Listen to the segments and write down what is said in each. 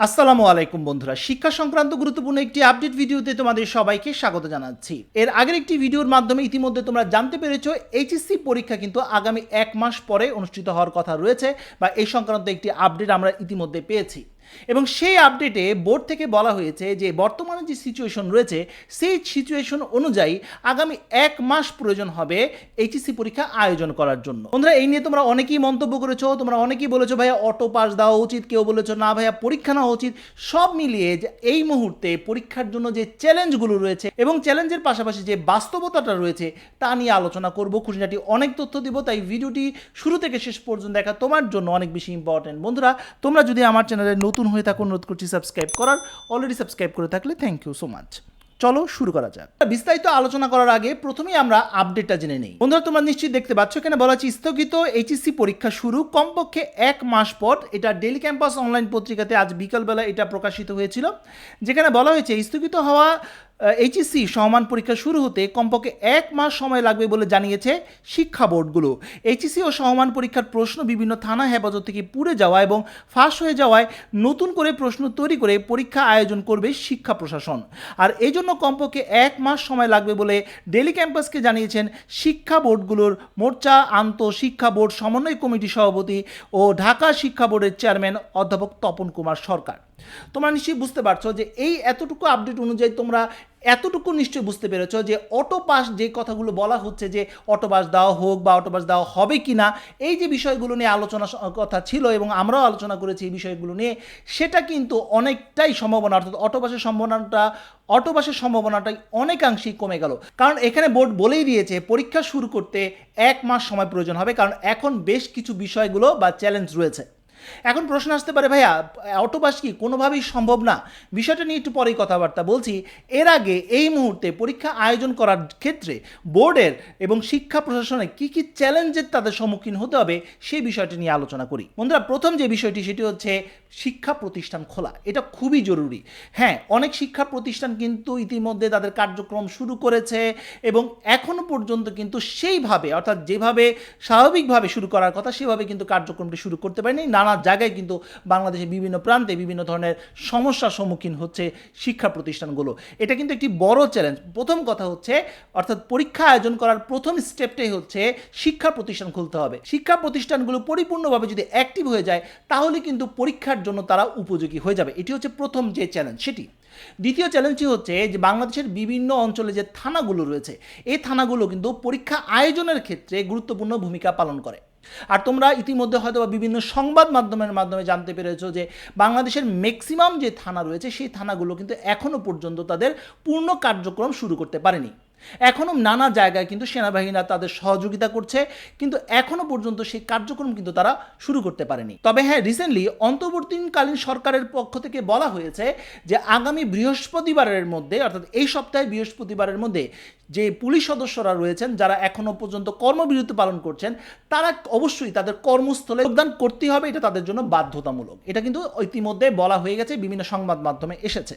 আসসালামু আলাইকুম বন্ধুরা। শিক্ষা সংক্রান্ত গুরুত্বপূর্ণ একটি আপডেট ভিডিওতে তোমাদের সবাইকে স্বাগত জানাচ্ছি। এর আগের একটি ভিডিওর মাধ্যমে ইতিমধ্যে তোমরা জানতে পেরেছ, এইচএসসি পরীক্ষা কিন্তু আগামী এক মাস পরে অনুষ্ঠিত হওয়ার কথা রয়েছে বা এই সংক্রান্ত একটি আপডেট আমরা ইতিমধ্যে পেয়েছি। এবং সেই আপডেটে বোর্ড থেকে বলা হয়েছে যে বর্তমানে যে সিচুয়েশন রয়েছে, সেই সিচুয়েশন অনুযায়ী আগামী এক মাস প্রয়োজন হবে এইচএসসি পরীক্ষা আয়োজন করার জন্য। বন্ধুরা, এই নিয়ে তোমরা অনেকেই মন্তব্য করেছ, তোমরা অনেকেই বলেছ, ভাইয়া অটো পাস দেওয়া উচিত, কেউ বলেছ, না, ভাইয়া, পরীক্ষা নেওয়া উচিত। সব মিলিয়ে এই মুহূর্তে পরীক্ষার জন্য যে চ্যালেঞ্জগুলো রয়েছে এবং চ্যালেঞ্জের পাশাপাশি যে বাস্তবতাটা রয়েছে, তা নিয়ে আলোচনা করব। খুঁটিনাটি অনেক তথ্য দিব, তাই ভিডিওটি শুরু থেকে শেষ পর্যন্ত দেখা তোমার জন্য অনেক বেশি ইম্পর্টেন্ট বন্ধুরা, তোমরা যদি আমার চ্যানেলে নতুন হয়ে থাকো, অনুরোধ করছি সাবস্ক্রাইব করার। অলরেডি সাবস্ক্রাইব করে থাকলে থ্যাংক ইউ সো মাচ চলো শুরু করা যাক। বিস্তারিত আলোচনা করার আগে প্রথমেই আমরা আপডেটটা জেনে নেই। বন্ধুরা, তোমরা নিশ্চয়ই দেখতে পাচ্ছ, এখানে বলা হচ্ছে স্থগিত এইচএসসি পরীক্ষা শুরু কমপক্ষে এক মাস পর। এটা ডেলি ক্যাম্পাস অনলাইন পত্রিকাতে আজ বিকালবেলা এটা প্রকাশিত হয়েছিল। যেখানে বলা হয়েছে, স্থগিত হওয়া এইচএসসি সমান পরীক্ষা শুরু হতে কমপক্ষে এক মাস সময় লাগবে বলে জানিয়েছে শিক্ষা বোর্ডগুলো। এইচএসসি ও সমান পরীক্ষার প্রশ্ন বিভিন্ন থানা হেফাজত থেকে পুড়ে যাওয়া এবং ফাঁস হয়ে যাওয়ায় নতুন করে প্রশ্ন তৈরি করে পরীক্ষা আয়োজন করবে শিক্ষা প্রশাসন। আর এই জন্য কমপক্ষে এক মাস সময় লাগবে বলে ডেলি ক্যাম্পাসকে জানিয়েছেন শিক্ষা বোর্ডগুলোর মোর্চা, আন্ত শিক্ষা বোর্ড সমন্বয় কমিটি সভাপতি ও ঢাকা শিক্ষা বোর্ডের চেয়ারম্যান অধ্যাপক তপন কুমার সরকার। তোমরা নিশ্চয়ই বুঝতে পারছ যে এই এতটুকু আপডেট অনুযায়ী তোমরা এতটুকু নিশ্চয়ই বুঝতে পেরেছ যে অটো পাস যে কথাগুলো বলা হচ্ছে যে অটো পাস দেওয়া হোক বা অটো পাস দেওয়া হবে কি না এই যে বিষয়গুলো নিয়ে আলোচনা কথা ছিল এবং আমরাও আলোচনা করেছি এই বিষয়গুলো নিয়ে, সেটা কিন্তু অনেকটাই সম্ভাবনা, অর্থাৎ অটো পাসের সম্ভাবনাটা অটো পাসের সম্ভাবনাটাই অনেকাংশেই কমে গেল। কারণ এখানে বোর্ড বলেই দিয়েছে, পরীক্ষা শুরু করতে এক মাস সময় প্রয়োজন হবে, কারণ এখন বেশ কিছু বিষয়গুলো বা চ্যালেঞ্জ রয়েছে। এখন প্রশ্ন আসতে পারে, ভাইয়া অটোপাস কি কোনোভাবেই সম্ভব না? বিষয়টা নিয়ে একটু পরেই কথাবার্তা বলছি। এর আগে এই মুহূর্তে পরীক্ষা আয়োজন করার ক্ষেত্রে বোর্ডের এবং শিক্ষা প্রশাসনের কি কি চ্যালেঞ্জের তাদের সম্মুখীন হতে হবে সেই বিষয়টি নিয়ে আলোচনা করি। বন্ধুরা, প্রথম যে বিষয়টি, সেটি হচ্ছে শিক্ষা প্রতিষ্ঠান খোলা, এটা খুবই জরুরি। হ্যাঁ অনেক শিক্ষা প্রতিষ্ঠান কিন্তু ইতিমধ্যে তাদের কার্যক্রম শুরু করেছে এবং এখনও পর্যন্ত কিন্তু সেইভাবে, অর্থাৎ যেভাবে স্বাভাবিকভাবে শুরু করার কথা, সেভাবে কিন্তু কার্যক্রমটি শুরু করতে পারেনি। নানা জায়গায় কিন্তু বাংলাদেশের বিভিন্ন প্রান্তে বিভিন্ন ধরনের সমস্যার সম্মুখীন হচ্ছে শিক্ষা প্রতিষ্ঠানগুলো। এটা কিন্তু একটি বড় চ্যালেঞ্জ প্রথম কথা হচ্ছে, অর্থাৎ পরীক্ষা আয়োজন করার প্রথম স্টেপটাই হচ্ছে শিক্ষা প্রতিষ্ঠান খুলতে হবে। শিক্ষা প্রতিষ্ঠানগুলো পরিপূর্ণভাবে যদি অ্যাক্টিভ হয়ে যায়, তাহলে কিন্তু পরীক্ষার জন্য তারা উপযোগী হয়ে যাবে। এটি হচ্ছে প্রথম যে চ্যালেঞ্জ সেটি। দ্বিতীয় চ্যালেঞ্জটি হচ্ছে যে বাংলাদেশের বিভিন্ন অঞ্চলে যে থানাগুলো রয়েছে, এই থানাগুলো কিন্তু পরীক্ষা আয়োজনের ক্ষেত্রে গুরুত্বপূর্ণ ভূমিকা পালন করে। আর তোমরা ইতিমধ্যে হয়তো বিভিন্ন সংবাদ মাধ্যমের মাধ্যমে জানতে পেরেছ যে বাংলাদেশের ম্যাক্সিমাম যে থানা রয়েছে, সেই থানাগুলো কিন্তু এখনও পর্যন্ত তাদের পূর্ণ কার্যক্রম শুরু করতে পারেনি। এখনও নানা জায়গায় কিন্তু সেনাবাহিনীরা তাদের সহযোগিতা করছে, কিন্তু এখনও পর্যন্ত সেই কার্যক্রম কিন্তু তারা শুরু করতে পারেনি। তবে হ্যাঁ রিসেন্টলি অন্তর্বর্তীকালীন সরকারের পক্ষ থেকে বলা হয়েছে যে আগামী বৃহস্পতিবারের মধ্যে, অর্থাৎ এই সপ্তাহে বৃহস্পতিবারের মধ্যে যে পুলিশ সদস্যরা রয়েছেন, যারা এখনও পর্যন্ত কর্মবিরতি পালন করছেন, তারা অবশ্যই তাদের কর্মস্থলে যোগদান করতে হবে, এটা তাদের জন্য বাধ্যতামূলক। এটা কিন্তু ইতিমধ্যে বলা হয়ে গেছে, বিভিন্ন সংবাদ মাধ্যমে এসেছে।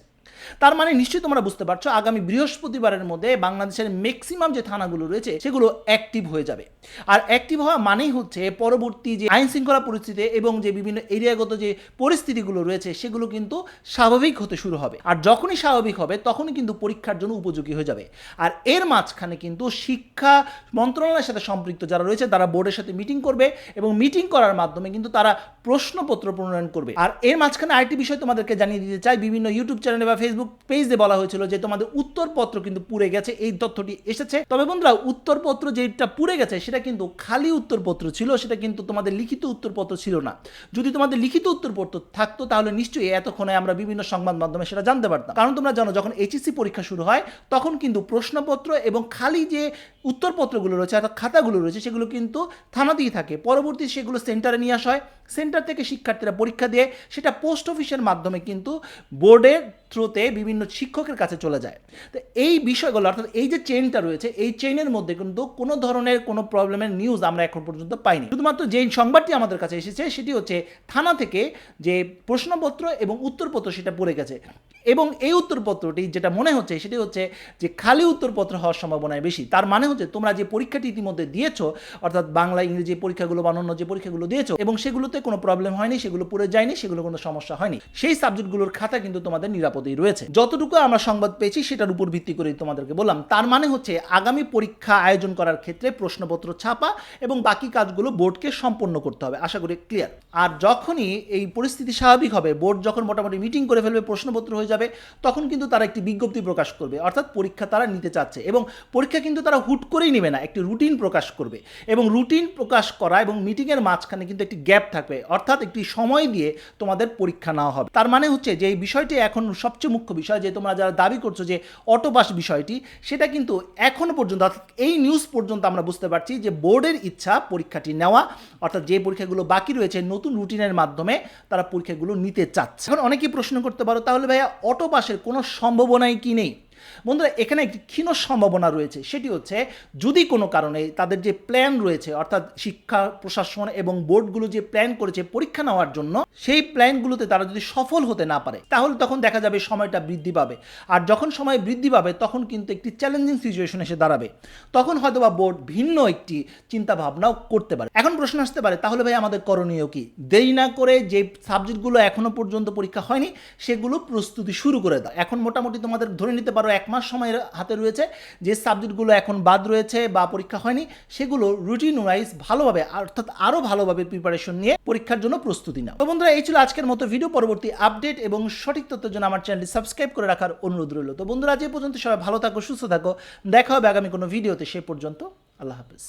তার মানে নিশ্চয়ই তোমরা বুঝতে পারছ, আগামী বৃহস্পতিবারের মধ্যে বাংলাদেশের ম্যাক্সিমাম যে থানাগুলো রয়েছে, সেগুলো অ্যাক্টিভ হয়ে যাবে। আর অ্যাক্টিভ হওয়া মানেই হচ্ছে পরবর্তী যে আইন শৃঙ্খলা পরিস্থিতি এবং যে বিভিন্ন এরিয়াগত যে পরিস্থিতিগুলো রয়েছে, সেগুলো কিন্তু স্বাভাবিক হতে শুরু হবে। আর যখনই স্বাভাবিক হবে, তখনই কিন্তু পরীক্ষার জন্য উপযোগী হয়ে যাবে। আর এর মাঝখানে কিন্তু শিক্ষা মন্ত্রণালয়ের সাথে সম্পৃক্ত যারা রয়েছে, তারা বোর্ডের সাথে মিটিং করবে এবং মিটিং করার মাধ্যমে কিন্তু তারা প্রশ্নপত্র প্রণয়ন করবে। আর এর মাঝখানে আরেকটি বিষয় তোমাদেরকে জানিয়ে দিতে চাই, বিভিন্ন ইউটিউব চ্যানেলে বা ফেসবুক পেজে বলা হয়েছিল যে তোমাদের উত্তরপত্র কিন্তু পুড়ে গেছে, এই তথ্যটি এসেছে। তবে বন্ধুরা, উত্তরপত্র যেটা পুড়ে গেছে, সেটা কিন্তু খালি উত্তরপত্র ছিল, সেটা কিন্তু তোমাদের লিখিত উত্তরপত্র ছিল না। যদি তোমাদের লিখিত উত্তরপত্র থাকতো, তাহলে নিশ্চয়ই এতক্ষণে আমরা বিভিন্ন সংবাদ মাধ্যমে সেটা জানতে পারতাম। কারণ তোমরা জানো, যখন এইচএসসি পরীক্ষা শুরু হয়, তখন কিন্তু প্রশ্নপত্র এবং খালি যে উত্তরপত্রগুলো রয়েছে, অর্থাৎ খাতাগুলো রয়েছে, সেগুলো কিন্তু থানাতেই থাকে। পরবর্তী সেগুলো সেন্টারে নিয়ে আসা হয়। সেন্টার থেকে শিক্ষার্থীরা পরীক্ষা দিয়ে। সেটা পোস্ট অফিসের মাধ্যমে কিন্তু বোর্ডের থ্রুতে বিভিন্ন শিক্ষকের কাছে চলে যায়। তো এই বিষয়গুলো, অর্থাৎ এই যে চেনটা রয়েছে, এই চেনের মধ্যে কিন্তু কোনো ধরনের কোনো প্রবলেমের নিউজ আমরা এখন পর্যন্ত পাইনি। শুধুমাত্র যেই সংবাদটি আমাদের কাছে এসেছে, সেটি হচ্ছে থানা থেকে যে প্রশ্নপত্র এবং উত্তরপত্র সেটা পড়ে গেছে। এবং এই উত্তরপত্রটি যেটা মনে হচ্ছে, সেটি হচ্ছে যে খালি উত্তরপত্র হওয়ার সম্ভাবনায় বেশি। তার মানে হচ্ছে তোমরা যে পরীক্ষাটি ইতিমধ্যে দিয়েছ, অর্থাৎ বাংলা, ইংরেজি পরীক্ষাগুলো বা অন্য যে পরীক্ষাগুলো দিয়েছ, এবং সেগুলোতে কোনো প্রবলেম হয়নি, সেগুলো পুরো যায়নি, সেগুলো কোনো সমস্যা হয়নি, সেই সাবজেক্টগুলোর খাতা কিন্তু তোমাদের নিরাপদেই রয়েছে। যতটুকু আমরা সংবাদ পেয়েছি, সেটার উপর ভিত্তি করে তোমাদেরকে বললাম। তার মানে হচ্ছে আগামী পরীক্ষা আয়োজন করার ক্ষেত্রে প্রশ্নপত্র ছাপা এবং বাকি কাজগুলো বোর্ডকে সম্পন্ন করতে হবে। আশা করি ক্লিয়ার আর যখনই এই পরিস্থিতি স্বাভাবিক হবে, বোর্ড যখন মোটামুটি মিটিং করে ফেলবে, প্রশ্নপত্র হয়ে যাবে, তখন কিন্তু তারা একটি বিজ্ঞপ্তি প্রকাশ করবে। অর্থাৎ পরীক্ষা তারা নিতে চাচ্ছে এবং পরীক্ষা কিন্তু তারা হুট করেই নেবে না, একটি রুটিন প্রকাশ করবে। এবং রুটিন প্রকাশ করা এবং মিটিংয়ের মাঝখানে কিন্তু একটি গ্যাপ থাকবে, অর্থাৎ একটি সময় দিয়ে তোমাদের পরীক্ষা নেওয়া হবে। তার মানে হচ্ছে যে এই বিষয়টি এখন সবচেয়ে মুখ্য বিষয় যে তোমরা যারা দাবি করছ যে অটোপাস বিষয়টি, সেটা কিন্তু এখনও পর্যন্ত, অর্থাৎ এই নিউজ পর্যন্ত আমরা বুঝতে পারছি যে বোর্ডের ইচ্ছা পরীক্ষাটি নেওয়া, অর্থাৎ যে পরীক্ষাগুলো বাকি রয়েছে নতুন রুটিনের মাধ্যমে তারা পরীক্ষাগুলো নিতে চাচ্ছে। এখন অনেকেই প্রশ্ন করতে পারো, তাহলে ভাইয়া অটো পাসের কোনো সম্ভাবনাই কি নেই? বন্ধুরা, এখানে একটি ক্ষীণ সম্ভাবনা রয়েছে। সেটি হচ্ছে, যদি কোনো কারণে তাদের যে প্ল্যান রয়েছে, অর্থাৎ শিক্ষা, প্রশাসন এবং বোর্ডগুলো যে প্ল্যান করেছে পরীক্ষা নেওয়ার জন্য, সেই প্ল্যানগুলোতে তারা যদি সফল হতে না পারে, তাহলে তখন দেখা যাবে সময়টা বৃদ্ধি পাবে। আর যখন সময় বৃদ্ধি পাবে, তখন কিন্তু একটি চ্যালেঞ্জিং সিচুয়েশন এসে দাঁড়াবে। তখন হয়তো বা বোর্ড ভিন্ন একটি চিন্তা ভাবনাও করতে পারে। এখন প্রশ্ন আসতে পারে, তাহলে ভাই আমাদের করণীয় কি? দেরি না করে যে সাবজেক্টগুলো এখনও পর্যন্ত পরীক্ষা হয়নি, সেগুলো প্রস্তুতি শুরু করে দাও। এখন মোটামুটি তোমাদের ধরে নিতে পারো এক মাস সময়ের হাতে রয়েছে। যে সাবজেক্টগুলো এখন বাদ রয়েছে বা পরীক্ষা হয়নি, সেগুলো রুটিন ওয়াইজ ভালোভাবে, অর্থাৎ আরও ভালোভাবে প্রিপারেশন নিয়ে পরীক্ষার জন্য প্রস্তুতি নাও। তো বন্ধুরা, এই ছিল আজকের মতো ভিডিও পরবর্তী আপডেট এবং সঠিক তথ্যের জন্য আমার চ্যানেলটি সাবস্ক্রাইব করে রাখার অনুরোধ রইল। তো বন্ধুরা যে পর্যন্ত সবাই ভালো থাকো, সুস্থ থাকো। দেখা হবে আগামী কোনো ভিডিওতে সে পর্যন্ত আল্লাহ হাফিজ।